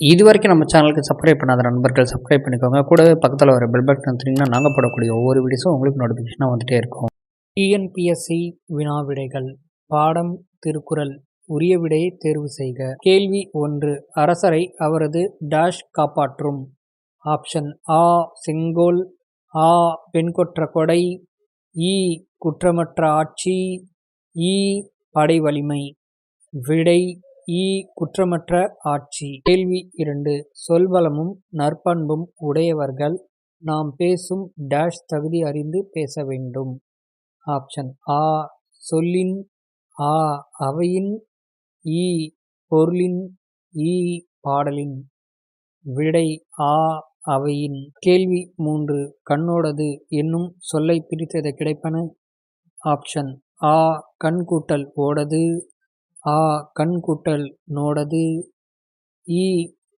இது வரைக்கும் நம்ம சேனலுக்கு சப்ஸ்கிரைப் பண்ணாத நண்பர்கள் சப்ஸ்கிரைப் பண்ணிக்கோங்க. கூடவே பக்கத்தில் வர பெல் பட்டன் வந்தீங்கன்னா நாங்கள் போடக்கூடிய ஒவ்வொரு வீடியோஸும் உங்களுக்கு நோட்டிஃபிகேஷனாக வந்துகிட்டே இருக்கும். டிஎன்பிஎஸ்சி வினா விடைகள் பாடம் திருக்குறள் உரிய விடையை தேர்வு செய்க. கேள்வி ஒன்று அரசரை அவரது டாஷ் காப்பாற்றும். ஆப்ஷன் ஆ செங்கோல். ஆ பெண்கொற்ற கொடை. இ குற்றமற்ற ஆட்சி. இ படை வலிமை. விடை இ குற்றமற்ற ஆட்சி. கேள்வி இரண்டு. சொல்வளமும் நற்பண்பும் உடையவர்கள் நாம் பேசும் டேஷ் தகுதி அறிந்து பேச வேண்டும். ஆப்ஷன் ஆ. சொல்லின் ஆ. அவையின் ஈ. பொருளின் இ பாடலின் விடை ஆ. அவையின். கேள்வி மூன்று. கண்ணோடது என்னும் சொல்லை பிரித்தது கிடைப்பன? ஆப்ஷன் ஆ. கண் கூட்டல் ஓடது. ஆ கண் கூட்டல் நோடது இ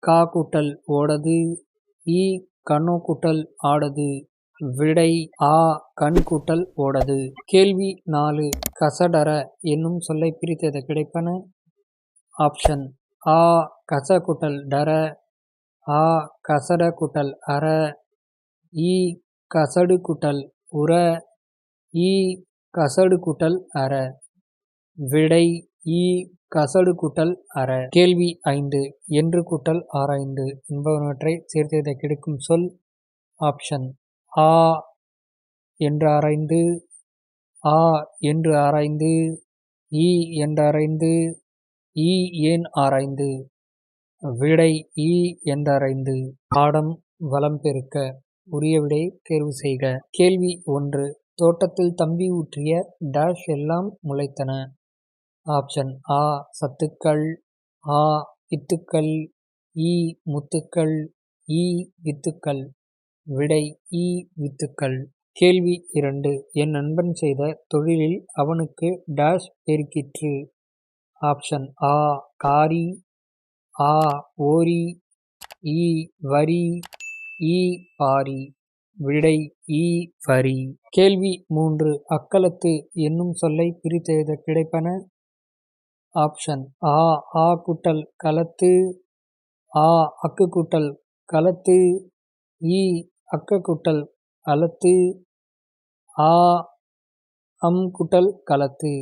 கா கூட்டல் ஓடது இ கண்ணோ கூட்டல் ஆடது விடை ஆ கண் கூட்டல் ஓடது. கேள்வி நாலு கசடர என்னும் சொல்லை பிரித்தது கிடைப்பன? ஆப்ஷன் ஆ கச கூட்டல் டர ஆ கசட கூட்டல் அற இ கசடு கூட்டல் உர இ கசடு கூட்டல் அற. விடை ஈ கசடு கூட்டல் அற. கேள்வி ஐந்து. என்று கூட்டல் ஆராய்ந்து என்பவனவற்றை சேர்த்ததை கிடைக்கும் சொல் ஆப்ஷன். ஆ. என்று ஆராய்ந்து ஆ. என்று ஆராய்ந்து ஈ என்று ஆராய்ந்து ஈ ஏன் ஆராய்ந்து? விடை இ. அறைந்து பாடம் வளம் பெருக்க. உரிய விடை தேர்வு செய்க. கேள்வி ஒன்று. தோட்டத்தில் தம்பி ஊற்றிய டேஷ் எல்லாம் முளைத்தன. ஆப்ஷன் ஆ சத்துக்கள் ஆ வித்துக்கள் ஈ முத்துக்கள் இ வித்துக்கள். விடை இ வித்துக்கள். கேள்வி இரண்டு. என் நண்பன் செய்த தொழிலில் அவனுக்கு டேஷ் பெருக்கிற்று. ஆப்ஷன் ஆ காரி ஆ ஓரி ஈ வரி ஈ பாரி. விடை ஈ வரி. கேள்வி மூன்று. அக்களத்து என்னும் சொல்லை பிரித்தெழுத கிடைப்பன? ஆப்ஷன். ஆ ஆ கூட்டல் கலத்து ஆ அக்கு கூட்டல் கலத்து இ அக்க கூட்டல் அலத்து ஆ அம் கூட்டல் கலத்து.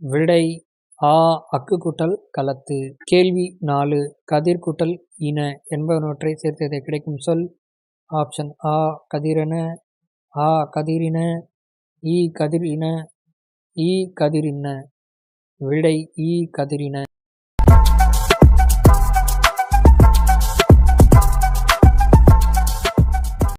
விடை ஆ அக்கு கூட்டல் கலத்து. கேள்வி நாலு கதிர் கூட்டல் இன என்பவனவற்றை சேர்த்ததை கிடைக்கும் சொல். ஆப்ஷன் ஆ கதிரென ஆ கதிரின இ கதிர் இன இ கதிரின்ன விடை ஈ கதிரின.